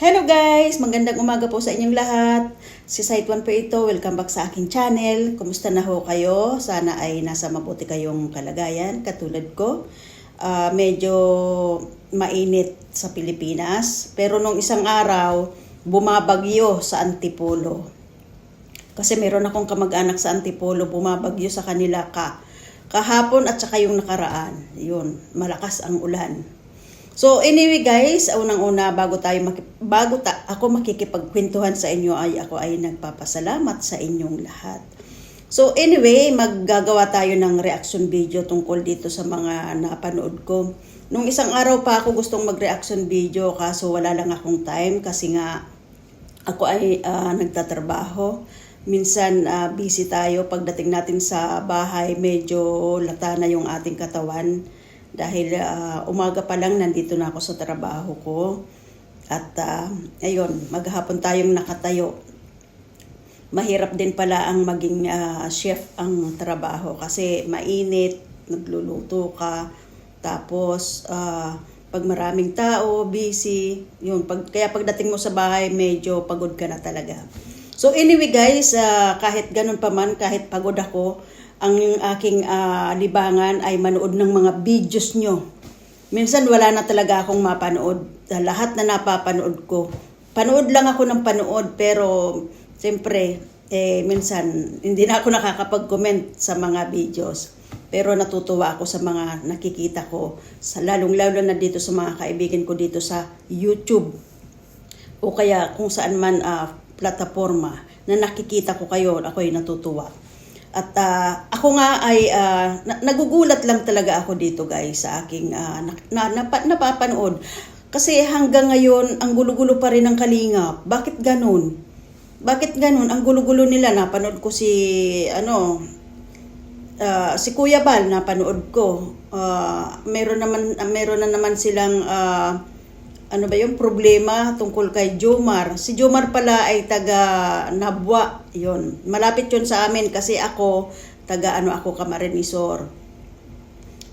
Hello guys! Magandang umaga po sa inyong lahat. Si Site 1 po ito. Welcome back sa aking channel. Kumusta na ho kayo? Sana ay nasa mabuti kayong kalagayan, katulad ko. Ah, medyo mainit sa Pilipinas. Pero nung isang araw, bumabagyo sa Antipolo. Kasi meron akong kamag-anak sa Antipolo, bumabagyo sa kanila ka kahapon at saka yung nakaraan. Yun, malakas ang ulan. So anyway guys, unang-una bago tayo bago ta- ako makikipagkwentuhan sa inyo ay ako ay nagpapasalamat sa inyong lahat. So anyway, maggagawa tayo ng reaction video tungkol dito sa mga napanood ko. Nung isang araw pa ako gustong mag-reaction video kaso wala lang akong time kasi nga ako ay ah, nagtatrabaho. Minsan ah, busy tayo pagdating natin sa bahay, medyo lata na yung ating katawan dahil ah, umaga pa lang nandito na ako sa trabaho ko. At ah, ayun, maghapon tayong nakatayo. Mahirap din pala ang maging ah, chef ang trabaho kasi mainit, nagluluto ka, tapos ah, pag maraming tao, busy, yun, pag, kaya pagdating mo sa bahay, medyo pagod ka na talaga. So anyway guys, ah, kahit ganun pa man, kahit pagod ako, ang aking ah, libangan ay manood ng mga videos nyo. Minsan wala na talaga akong mapanood. Sa Lahat na napapanood ko. Panood lang ako ng panood pero siyempre eh, minsan hindi na ako nakakapag-comment sa mga videos. Pero natutuwa ako sa mga nakikita ko, sa lalong-lalo na dito sa mga kaibigan ko dito sa YouTube o kaya kung saan man ah, plataforma na nakikita ko kayo, ako ay natutuwa. At ah, ako nga ay na- nagugulat lang talaga ako dito guys sa aking ah, na, na, napa- napapanood. Kasi hanggang ngayon, ang gulo-gulo pa rin ng kalingap. Bakit ganun? Bakit ganun? Ang gulo-gulo nila, napanood ko si, ano, Ah, si Kuya Bal napanood ko. Ah, meron naman meron na naman silang ah, ano ba yung problema tungkol kay Jomar. Si Jomar pala ay taga Nabwa, 'yon. Malapit 'yon sa amin kasi ako taga ano ako Camarinesor.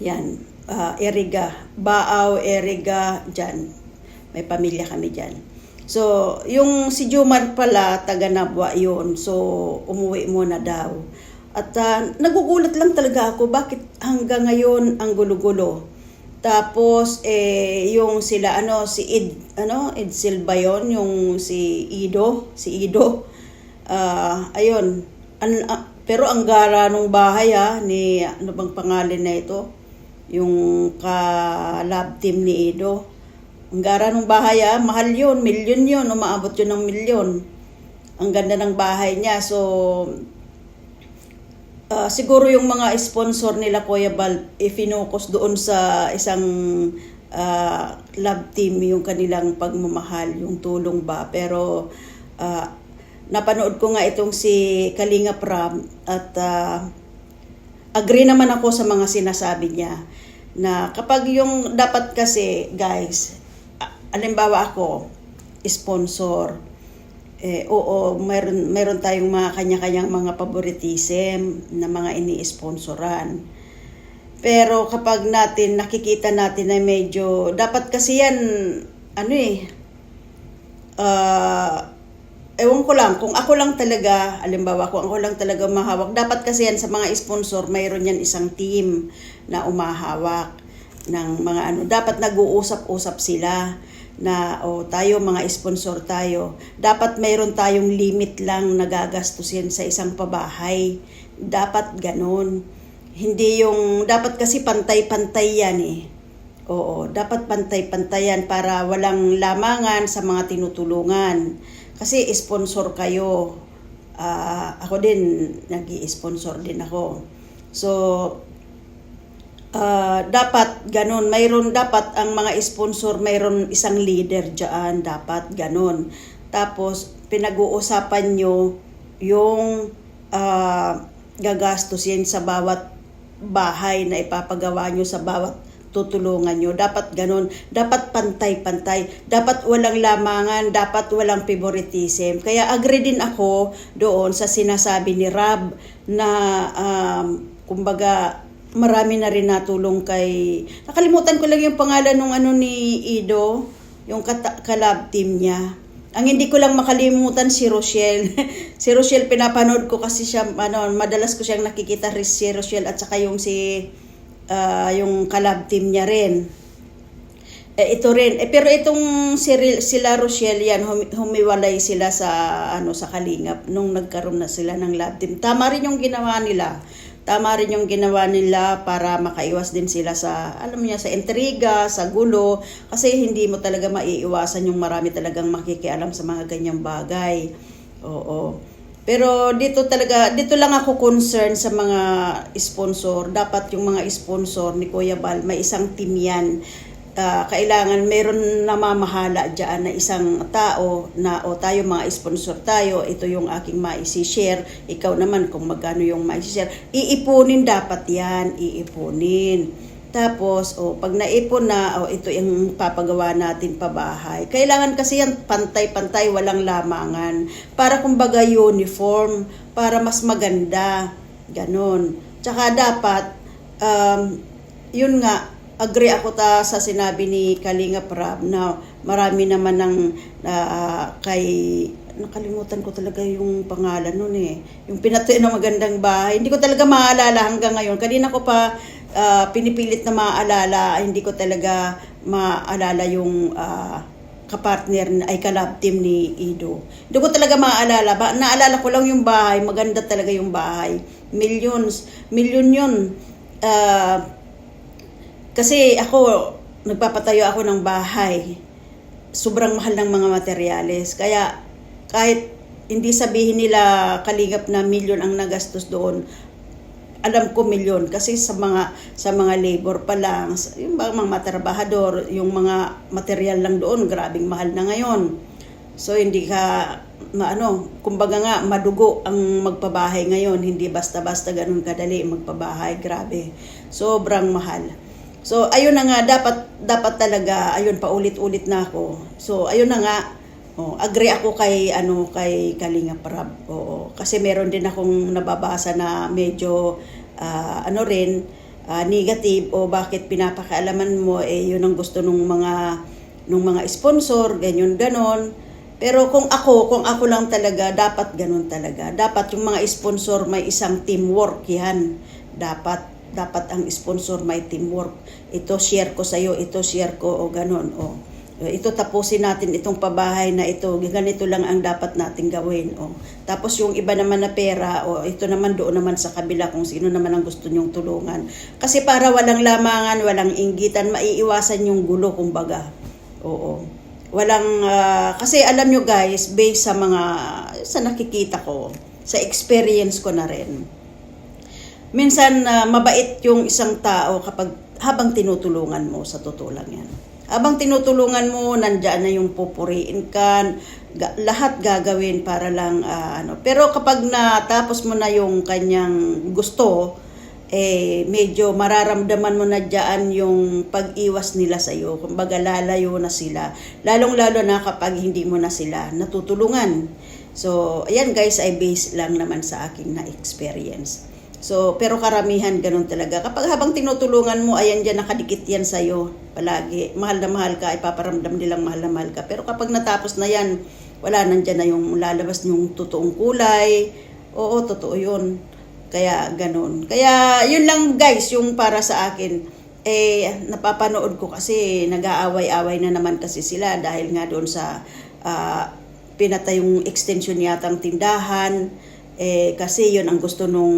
Yan, ah, Eriga, Baaw, Eriga, dyan. May pamilya kami dyan. So, yung si Jomar pala, taga Nabwa yun. So, umuwi muna daw. At ah, nagugulat lang talaga ako, bakit hanggang ngayon ang gulo-gulo? Tapos, eh, yung sila, ano, si Id, ano, Id Silva yun, yung si Ido, si Ido. Ah, ayun. An- ah, pero ang gara nung bahay ha, ni, ano bang pangalan na ito? Yung ka-lab team ni Ido. Ang gara nung bahay ha, mahal yun, milyon yun, umaabot yun ng milyon. Ang ganda ng bahay niya, so Ah, siguro yung mga sponsor nila Kuya Bal ifinocus doon sa isang ah, love team yung kanilang pagmamahal, yung tulong ba. Pero ah, napanood ko nga itong si Kalinga Pram at ah, agree naman ako sa mga sinasabi niya na kapag yung dapat kasi guys, alimbawa ako, sponsor, eh, oo, meron, meron tayong mga kanya-kanyang mga favoritism na mga ini-sponsoran. Pero kapag natin, nakikita natin na medyo, dapat kasi yan, ano eh, ah, ewan ko lang, kung ako lang talaga, alimbawa, kung ako lang talaga mahawak, dapat kasi yan sa mga sponsor, mayroon yan isang team na umahawak ng mga ano, dapat nag-uusap-usap sila na o tayo mga sponsor tayo dapat mayroon tayong limit lang nagagastusin sa isang pabahay. Dapat ganun. Hindi yung dapat kasi pantay-pantay yan eh. Oo dapat pantay-pantay yan para walang lamangan sa mga tinutulungan. Kasi sponsor kayo. Ah, ako din nag-i-sponsor din ako. So Ah, dapat ganun, mayroon dapat ang mga sponsor, mayroon isang leader diyan, dapat ganun. Tapos pinag-uusapan nyo yung ah, gagastusin sa bawat bahay na ipapagawa nyo sa bawat tutulungan nyo. Dapat ganun. Dapat pantay-pantay. Dapat walang lamangan. Dapat walang favoritism. Kaya agree din ako doon sa sinasabi ni Rab na um, kumbaga marami na rin natulong kay nakalimutan ko lang yung pangalan nung ano ni Ido yung kata- kalab team niya. Ang hindi ko lang makalimutan si Rochelle. si Rochelle pinapanood ko kasi siya ano, madalas ko siyang nakikita rin si Rochelle at saka yung si ah, yung kalab team niya rin. Eh, ito rin. Eh, pero itong si, sila Rochelle yan, humi- humiwalay sila sa ano sa Kalingap nung nagkaroon na sila ng lab team. Tama rin yung ginawa nila. Tama rin yung ginawa nila para makaiwas din sila sa, alam niya, sa intriga, sa gulo. Kasi hindi mo talaga maiiwasan yung marami talagang makikialam sa mga ganyang bagay. Oo. Pero dito talaga, dito lang ako concern sa mga sponsor. Dapat yung mga sponsor ni Kuya Bal, may isang team yan. Ah, kailangan meron namamahala dyan na isang tao na o tayo mga sponsor tayo, ito yung aking maisi-share, ikaw naman kung magkano yung maisi-share, iipunin dapat yan, iipunin. Tapos, o pag naipon na, o ito yung papagawa natin pabahay. Kailangan kasi yan pantay-pantay, walang lamangan. Para kumbaga uniform, para mas maganda. Ganon. Tsaka dapat, um, yun nga, agree ako ta sa sinabi ni Kalinga Prab na marami naman ng ah, kay nakalimutan ko talaga yung pangalan nun eh. Yung pinatuyo ng magandang bahay. Hindi ko talaga maalala hanggang ngayon. Kanina ko pa ah, pinipilit na maalala. Hindi ko talaga maalala yung ah, kapartner ay kalab team ni Ido. Hindi ko talaga maalala. Ba, naalala ko lang yung bahay. Maganda talaga yung bahay. Millions. Million yun. Ah, kasi ako, nagpapatayo ako ng bahay. Sobrang mahal ng mga materyales. Kaya kahit hindi sabihin nila kalingap na milyon ang nagastos doon, alam ko milyon kasi sa mga sa mga labor pa lang, yung mga, mga matrabahador, yung mga material lang doon, grabing mahal na ngayon. So hindi ka maano, kumbaga nga madugo ang magpabahay ngayon, hindi basta-basta ganun kadali magpabahay, grabe. Sobrang mahal. So ayun na nga dapat dapat talaga ayun paulit-ulit na ako. So ayun na nga Oh, agree ako kay ano kay Kalinga Prab. Oo, kasi meron din akong nababasa na medyo ah, ano rin ah, negative o bakit pinapakialaman mo eh yun ang gusto nung mga nung mga sponsor, ganyan ganon. Pero kung ako, kung ako lang talaga, dapat ganun talaga. Dapat yung mga sponsor may isang teamwork yan. Dapat dapat ang sponsor may teamwork. Ito share ko sa iyo, ito share ko o ganun. O ito tapusin natin itong pabahay na ito, ganito lang ang dapat nating gawin. O. Tapos yung iba naman na pera, o ito naman doon naman sa kabila kung sino naman ang gusto nyong tulungan. Kasi para walang lamangan, walang inggitan, maiiwasan yung gulo kumbaga. Oo. Walang, ah, kasi alam nyo guys, based sa mga, sa nakikita ko, sa experience ko na rin, minsan ah, mabait yung isang tao kapag habang tinutulungan mo sa totoo lang yan. Habang tinutulungan mo, nandiyan na yung pupuriin ka, ga- lahat gagawin para lang ah, ano. Pero kapag natapos mo na yung kanyang gusto, eh medyo mararamdaman mo na diyan yung pag-iwas nila sa iyo. Kumbaga lalayo na sila. Lalong-lalo na kapag hindi mo na sila natutulungan. So, ayan guys, ay base lang naman sa aking na-experience. So, pero karamihan ganun talaga. Kapag habang tinutulungan mo, ayan dyan, nakadikit yan sa'yo. Palagi. Mahal na mahal ka, ipaparamdam nilang mahal na mahal ka. Pero kapag natapos na yan, wala nandyan na yung lalabas yung totoong kulay. Oo, totoo yun. Kaya ganun. Kaya yun lang guys, yung para sa akin. Eh, napapanood ko kasi nag-aaway-away na naman kasi sila dahil nga doon sa ah, pinatay yung extension yatang tindahan. Eh, kasi yun ang gusto nung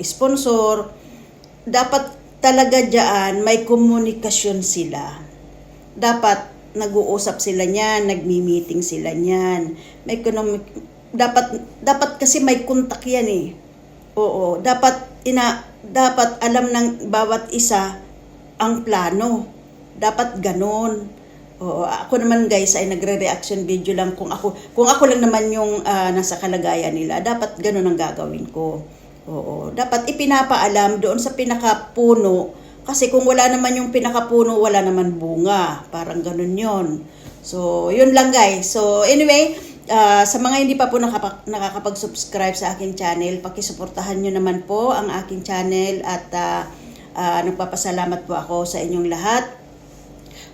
sponsor. Dapat talaga dyan may komunikasyon sila. Dapat nag-uusap sila niyan, nagmi-meeting sila niyan. May economic dapat dapat kasi may kontak yan eh. Oo, dapat ina dapat alam ng bawat isa ang plano. Dapat ganon. Oo, ako naman guys ay nagre-reaction video lang kung ako kung ako lang naman yung ah, nasa kalagayan nila, dapat ganon ang gagawin ko. Oo, dapat ipinapaalam doon sa pinakapuno kasi kung wala naman yung pinakapuno, wala naman bunga. Parang ganun yon. So, yun lang guys. So, anyway, ah, sa mga hindi pa po nakapa- nakakapag-subscribe sa aking channel, pakisuportahan nyo naman po ang aking channel at ah, ah, nagpapasalamat po ako sa inyong lahat.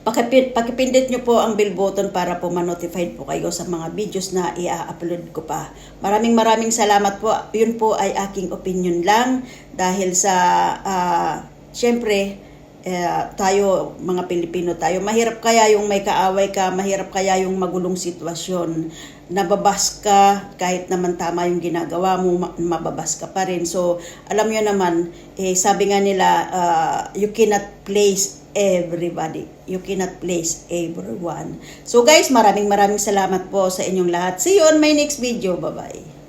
Pakipin, pakipindot nyo po ang bell button para po ma-notified po kayo sa mga videos na i-upload ko pa. Maraming maraming salamat po. Yun po ay aking opinion lang dahil sa, ah, syempre, eh, tayo mga Pilipino tayo mahirap kaya yung may kaaway ka mahirap kaya yung magulong sitwasyon nababas ka kahit naman tama yung ginagawa mo ma- mababas ka pa rin so alam nyo naman eh, sabi nga nila ah, you cannot place everybody. You cannot place everyone. So guys maraming maraming salamat po sa inyong lahat. See you on my next video. Bye bye